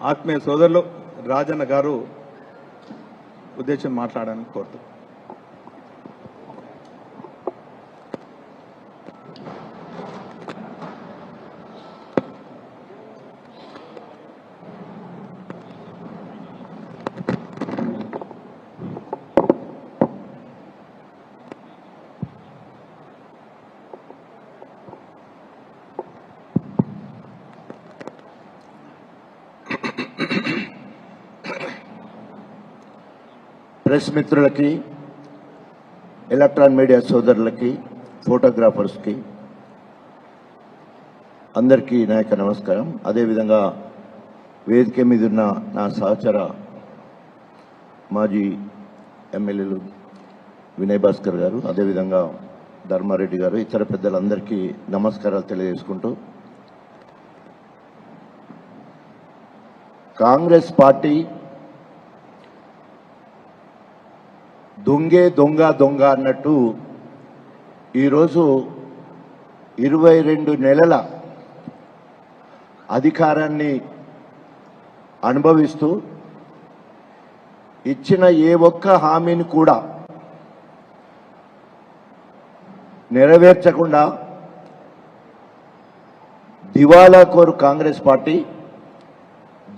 ఆత్మీయ సోదరులు రాజన్న గారు ఉద్దేశం మాట్లాడాలని కోరుతూ ప్రెస్ మిత్రులకి ఎలక్ట్రాన్ మీడియా సోదరులకి ఫోటోగ్రాఫర్స్కి అందరికీ నా యొక్క నమస్కారం. అదేవిధంగా వేదిక మీద ఉన్న నా సహచర మాజీ ఎమ్మెల్యేలు వినయ్ భాస్కర్ గారు అదేవిధంగా ధర్మారెడ్డి గారు ఇతర పెద్దలందరికీ నమస్కారాలు తెలియజేసుకుంటూ కాంగ్రెస్ పార్టీ దొంగే దొంగ దొంగ అన్నట్టు ఈరోజు ఇరవై రెండు నెలల అధికారాన్ని అనుభవిస్తూ ఇచ్చిన ఏ ఒక్క హామీని కూడా నెరవేర్చకుండా దివాలా కోరు కాంగ్రెస్ పార్టీ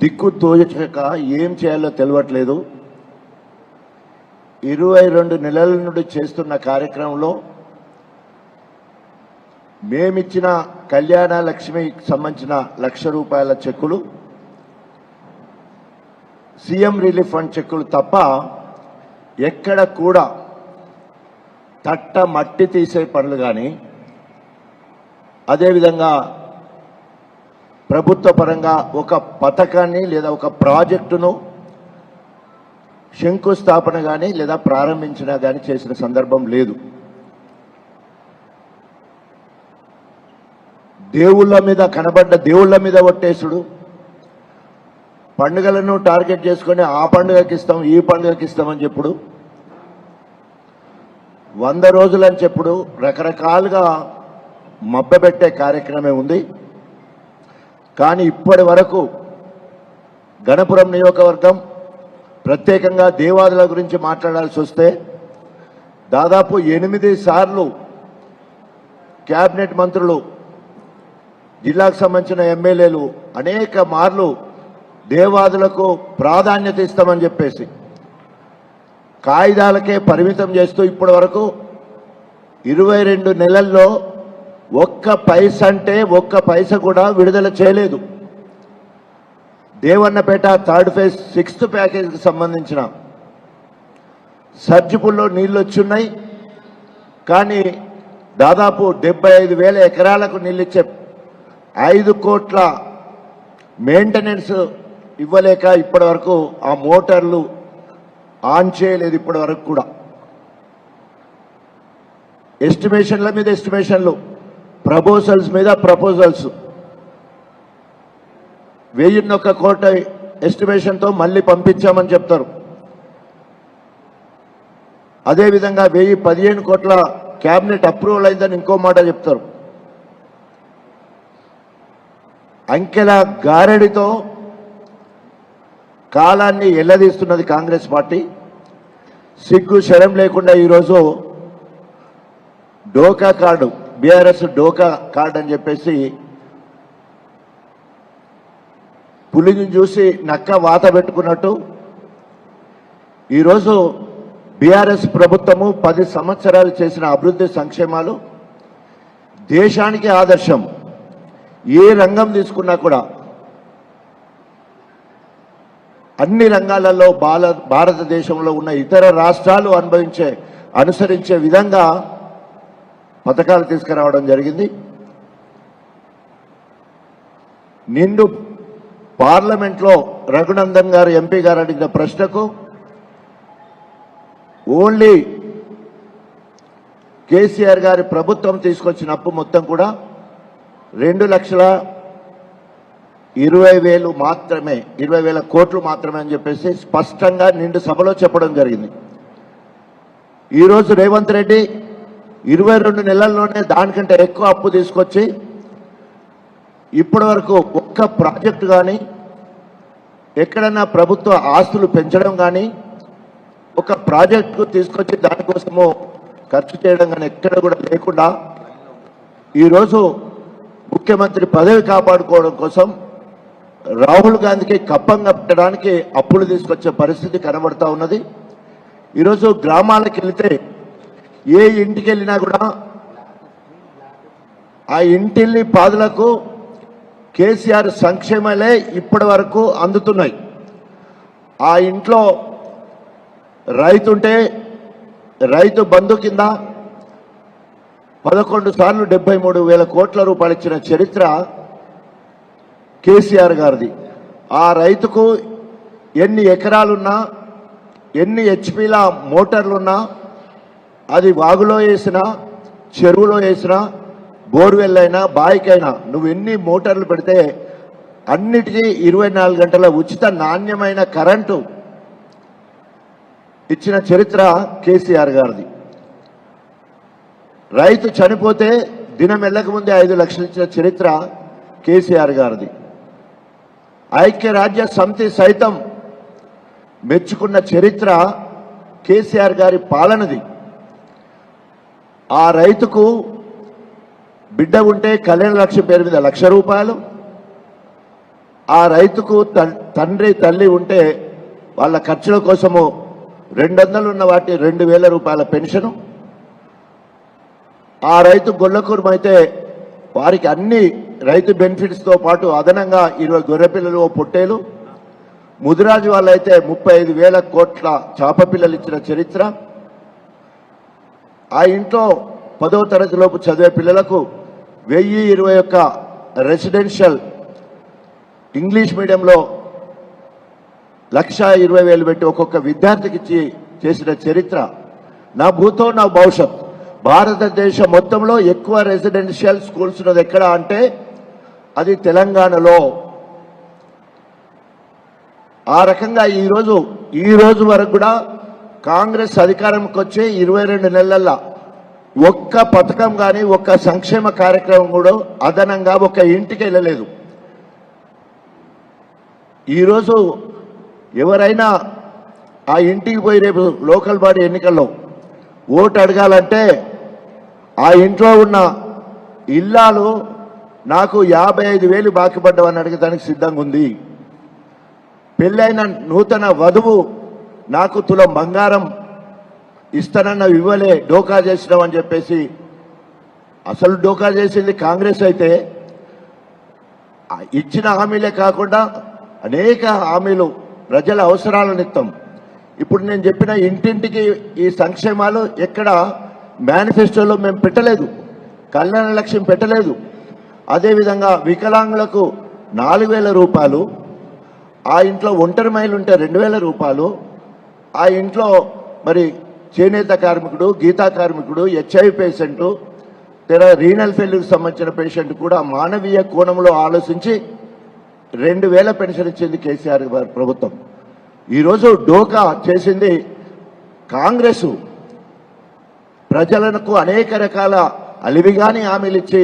దిక్కు తోచక ఏం చేయాలో తెలియట్లేదు ఇరవై రెండు నెలల నుండి చేస్తున్న కార్యక్రమంలో మేమిచ్చిన కళ్యాణ లక్ష్మికి సంబంధించిన లక్ష రూపాయల చెక్కులు సీఎం రిలీఫ్ ఫండ్ చెక్కులు తప్ప ఎక్కడ కూడా తట్ట మట్టి తీసే పనులు కానీ అదేవిధంగా ప్రభుత్వ పరంగా ఒక పథకాన్ని లేదా ఒక ప్రాజెక్టును శంకుస్థాపన కానీ లేదా ప్రారంభించిన కానీ చేసిన సందర్భం లేదు. దేవుళ్ళ మీద కనబడ్డ దేవుళ్ళ మీద ఒట్టేసుడు. పండుగలను టార్గెట్ చేసుకొని ఆ పండుగకి ఇస్తాం ఈ పండుగకి ఇస్తామని చెప్పుడు. వంద రోజులని చెప్పుడు. రకరకాలుగా మబ్బబెట్టే కార్యక్రమే ఉంది. కానీ ఇప్పటి వరకు గణపురం నియోజకవర్గం ప్రత్యేకంగా దేవాదుల గురించి మాట్లాడాల్సి వస్తే దాదాపు ఎనిమిది సార్లు క్యాబినెట్ మంత్రులు జిల్లాకు సంబంధించిన ఎమ్మెల్యేలు అనేక మార్లు దేవాదులకు ప్రాధాన్యత ఇస్తామని చెప్పేసి కాగితాలకే పరిమితం చేస్తూ ఇప్పటి వరకు ఇరవై రెండు నెలల్లో ఒక్క పైస అంటే ఒక్క పైస కూడా విడుదల చేయలేదు. దేవన్నపేట థర్డ్ ఫేజ్ సిక్స్త్ ప్యాకేజీకి సంబంధించిన సర్జిపుల్లో నీళ్ళు వచ్చున్నాయి కానీ దాదాపు డెబ్బై ఐదు వేల ఎకరాలకు నీళ్ళు ఇచ్చే ఐదు కోట్ల మెయింటెనెన్స్ ఇవ్వలేక ఇప్పటి వరకు ఆ మోటార్లు ఆన్ చేయలేదు ఇప్పటి వరకు కూడా. ఎస్టిమేషన్ల మీద ఎస్టిమేషన్లు ప్రపోజల్స్ మీద ప్రపోజల్స్. వెయ్యిన్నొక్క కోట ఎస్టిమేషన్తో మళ్ళీ పంపించామని చెప్తారు. అదేవిధంగా వెయ్యి పదిహేను కోట్ల క్యాబినెట్ అప్రూవల్ అయిందని ఇంకో మాట చెప్తారు. అంకెల గారడితో కాలాన్ని ఎల్లదీస్తున్నది కాంగ్రెస్ పార్టీ. సిగ్గు శరం లేకుండా ఈరోజు డోకా కార్డు బీఆర్ఎస్ డోకా కార్డు అని చెప్పేసి పులిని చూసి నక్క వాత పెట్టుకున్నట్టు. ఈరోజు బీఆర్ఎస్ ప్రభుత్వము పది సంవత్సరాలు చేసిన అభివృద్ధి సంక్షేమాలు దేశానికి ఆదర్శం. ఏ రంగం తీసుకున్నా కూడా అన్ని రంగాలలో బాల భారతదేశంలో ఉన్న ఇతర రాష్ట్రాలు అనుభవించే అనుసరించే విధంగా పథకాలు తీసుకురావడం జరిగింది. నిండు పార్లమెంట్లో రఘునందన్ గారు ఎంపీ గారు అడిగిన ప్రశ్నకు ఓన్లీ కేసీఆర్ గారి ప్రభుత్వం తీసుకొచ్చిన అప్పు మొత్తం కూడా రెండు లక్షల ఇరవై వేలు మాత్రమే ఇరవై వేల కోట్లు మాత్రమే అని చెప్పేసి స్పష్టంగా నిండు సభలో చెప్పడం జరిగింది. ఈరోజు రేవంత్ రెడ్డి ఇరవై రెండు నెలల్లోనే దానికంటే ఎక్కువ అప్పు తీసుకొచ్చి ఇప్పటి వరకు ఒక్క ప్రాజెక్టు కానీ ఎక్కడన్నా ప్రభుత్వ ఆస్తులు పెంచడం కానీ ఒక ప్రాజెక్టుకు తీసుకొచ్చి దానికోసము ఖర్చు చేయడం కానీ ఎక్కడ కూడా లేకుండా ఈరోజు ముఖ్యమంత్రి పదవి కాపాడుకోవడం కోసం రాహుల్ గాంధీకి కప్పం కట్టడానికి అప్పులు తీసుకొచ్చే పరిస్థితి కనబడతా ఉన్నది. ఈరోజు గ్రామాలకు వెళితే ఏ ఇంటికి వెళ్ళినా కూడా ఆ ఇంటిల్ని పాదులకు కేసీఆర్ సంక్షేమాలే ఇప్పటి వరకు అందుతున్నాయి. ఆ ఇంట్లో రైతుంటే రైతు బంధు కింద పదకొండు సార్లు డెబ్బై మూడు వేల కోట్ల రూపాయలు ఇచ్చిన చరిత్ర కేసీఆర్ గారిది. ఆ రైతుకు ఎన్ని ఎకరాలున్నా ఎన్ని హెచ్పీల మోటార్లున్నా అది వాగులో వేసినా చెరువులో వేసినా బోర్వెల్ అయినా బాయికైనా నువ్వు ఎన్ని మోటార్లు పెడితే అన్నిటికీ ఇరవై నాలుగు గంటల ఉచిత నాణ్యమైన కరెంటు ఇచ్చిన చరిత్ర కేసీఆర్ గారిది. రైతు చనిపోతే దినం వెళ్ళక ముందే ఐదు లక్షలు ఇచ్చిన చరిత్ర కేసీఆర్ గారిది. ఐక్యరాజ్య సమితి సైతం మెచ్చుకున్న చరిత్ర కేసీఆర్ గారి పాలనది. ఆ రైతుకు బిడ్డ ఉంటే కళ్యాణ లక్ష్యం పేరు మీద లక్ష రూపాయలు. ఆ రైతుకు తండ్రి తల్లి ఉంటే వాళ్ళ ఖర్చుల కోసము రెండు వందలు ఉన్న వాటి రెండు వేల రూపాయల పెన్షను. ఆ రైతు గొల్లకూరం అయితే వారికి అన్ని రైతు బెనిఫిట్స్తో పాటు అదనంగా ఇరవై గొర్రెపిల్లలు ఓ పొట్టేలు. ముదిరాజు వాళ్ళైతే ముప్పై ఐదు వేల కోట్ల చాప పిల్లలు ఇచ్చిన చరిత్ర. ఆ ఇంట్లో పదవ తరగతిలోపు చదివే పిల్లలకు వెయ్యి ఇరవై ఒక్క రెసిడెన్షియల్ ఇంగ్లీష్ మీడియంలో లక్ష ఇరవై వేలు పెట్టి ఒక్కొక్క విద్యార్థికి ఇచ్చి చేసిన చరిత్ర. నా భూతో నా భవిష్యత్. భారతదేశం మొత్తంలో ఎక్కువ రెసిడెన్షియల్ స్కూల్స్ ఉన్నది ఎక్కడ అంటే అది తెలంగాణలో. ఆ రకంగా ఈరోజు ఈ రోజు వరకు కూడా కాంగ్రెస్ అధికారంకి వచ్చే ఇరవై రెండు నెలల్లో ఒక్క పథకం కానీ ఒక్క సంక్షేమ కార్యక్రమం కూడా అదనంగా ఒక ఇంటికి వెళ్ళలేదు. ఈరోజు ఎవరైనా ఆ ఇంటికి పోయి రేపు లోకల్ బాడీ ఎన్నికల్లో ఓటు అడగాలంటే ఆ ఇంట్లో ఉన్న ఇల్లాలు నాకు యాభై ఐదు వేలు బాకీ పడ్డవని అడగడానికి సిద్ధంగా ఉంది. పెళ్ళైన నూతన వధువు నాకు తులం బంగారం ఇస్తానన్న ఇవ్వలే డోకా చేసినావు అని చెప్పేసి అసలు డోకా చేసింది కాంగ్రెస్ అయితే ఇచ్చిన హామీలే కాకుండా అనేక హామీలు ప్రజల అవసరాల నిమిత్తం ఇప్పుడు నేను చెప్పిన ఇంటింటికి ఈ సంక్షేమాలు ఎక్కడ మేనిఫెస్టోలో మేము పెట్టలేదు కళ్యాణ లక్ష్యం పెట్టలేదు. అదేవిధంగా వికలాంగులకు నాలుగు వేల రూపాయలు ఆ ఇంట్లో ఒంటరి మైలు ఉంటే రెండు వేల రూపాయలు ఆ ఇంట్లో మరి చేనేత కార్మికుడు గీతా కార్మికుడు హెచ్ఐవి పేషెంటు తెర రీనల్ ఫెయిల్యూర్కి సంబంధించిన పేషెంట్ కూడా మానవీయ కోణంలో ఆలోచించి రెండు వేల పెన్షన్ ఇచ్చింది కేసీఆర్ గారి ప్రభుత్వం. ఈరోజు డోకా చేసింది కాంగ్రెస్. ప్రజలకు అనేక రకాల అలివిగాని హామీలు ఇచ్చి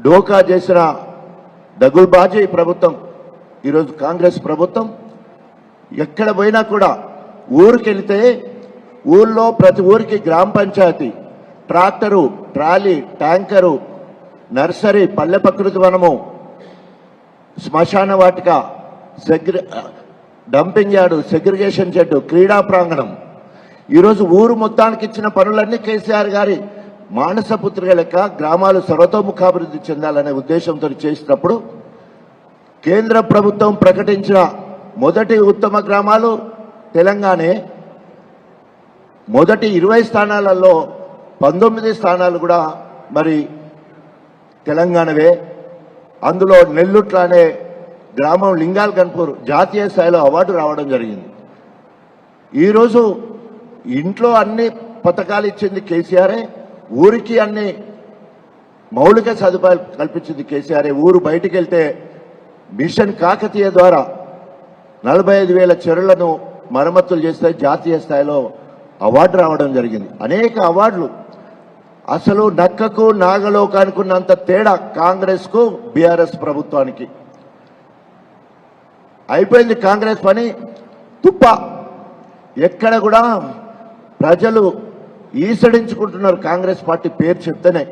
డోకా చేసిన దగుల్బాజీ ప్రభుత్వం. ఈరోజు కాంగ్రెస్ ప్రభుత్వం ఎక్కడ పోయినా కూడా ఊరికెళితే ఊళ్ళో ప్రతి ఊరికి గ్రామ panchayat tractor trolley tanker nursery పల్లె ప్రకృతి వనము శ్మశాన వాటిక సెగ్రి డంపింగ్ యార్డు సెగ్రిగేషన్ షెడ్ క్రీడా ప్రాంగణం. ఈరోజు ఊరు మొత్తానికి ఇచ్చిన పనులన్నీ కేసీఆర్ గారి మానసపుత్రిక లెక్క గ్రామాలు సర్వతోముఖాభివృద్ధి చెందాలనే ఉద్దేశంతో చేసినప్పుడు కేంద్ర ప్రభుత్వం ప్రకటించిన మొదటి ఉత్తమ గ్రామాలు తెలంగాణే. మొదటి ఇరవై స్థానాలలో పంతొమ్మిది స్థానాలు కూడా మరి తెలంగాణవే. అందులో నెల్లుట్ల అనే గ్రామం లింగాల్ కన్పూర్ జాతీయ స్థాయిలో అవార్డు రావడం జరిగింది. ఈరోజు ఇంట్లో అన్ని పథకాలు ఇచ్చింది కేసీఆరే ఊరికి అన్ని మౌలిక సదుపాయాలు కల్పించింది కేసీఆరే. ఊరు బయటికి వెళ్తే మిషన్ కాకతీయ ద్వారా నలభై ఐదు వేల చెరువులను మరమ్మతులు చేస్తే జాతీయ స్థాయిలో అవార్డు రావడం జరిగింది. అనేక అవార్డులు. అసలు నక్కకు నాగలోకానికి ఉన్నంత తేడా కాంగ్రెస్కు బీఆర్ఎస్ ప్రభుత్వానికి. అయిపోయింది కాంగ్రెస్ పని. తుప్ప. ఎక్కడ కూడా ప్రజలు ఈసడించుకుంటున్నారు కాంగ్రెస్ పార్టీ పేరు చెప్తేనే.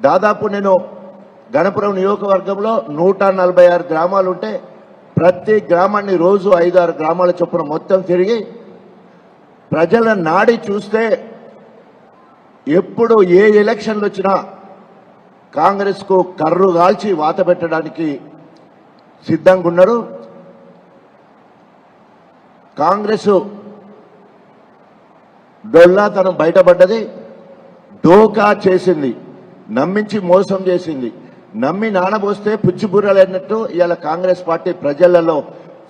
దాదాపు నేను గణపురం నియోజకవర్గంలో నూట నలభై ఆరు గ్రామాలు ఉంటే ప్రతి గ్రామాన్ని రోజు ఐదు ఆరు గ్రామాల చొప్పున మొత్తం తిరిగి ప్రజల నాడి చూస్తే ఎప్పుడు ఏ ఎలక్షన్లు వచ్చినా కాంగ్రెస్కు కర్రు కాల్చి వాత పెట్టడానికి సిద్ధంగా ఉన్నారు. కాంగ్రెస్ డొల్లాతనం బయటపడ్డది డోకా చేసింది నమ్మించి మోసం చేసింది. నమ్మి నానబోస్తే పుచ్చిబుర్రలైనట్టు ఇవాళ కాంగ్రెస్ పార్టీ ప్రజలలో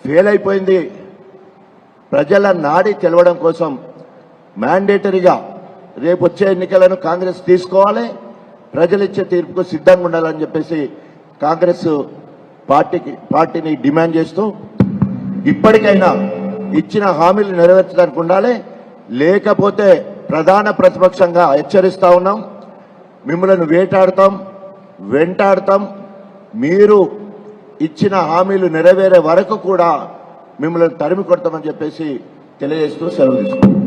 ఫెయిల్ అయిపోయింది. ప్రజల నాడి తెలవడం కోసం మ్యాండేటరీగా రేపు వచ్చే ఎన్నికలను కాంగ్రెస్ తీసుకోవాలి ప్రజలిచ్చే తీర్పుకు సిద్ధంగా ఉండాలని చెప్పేసి కాంగ్రెస్ పార్టీకి పార్టీని డిమాండ్ చేస్తూ ఇప్పటికైనా ఇచ్చిన హామీలు నెరవేర్చడానికి ఉండాలి. లేకపోతే ప్రధాన ప్రతిపక్షంగా హెచ్చరిస్తా ఉన్నాం. మిమ్మల్ని వేటాడతాం వెంటాడతాం. మీరు ఇచ్చిన హామీలు నెరవేరే వరకు కూడా మిమ్మల్ని తరిమి కొడతామని చెప్పేసి తెలియజేస్తూ సెలవు తీసుకుంటాం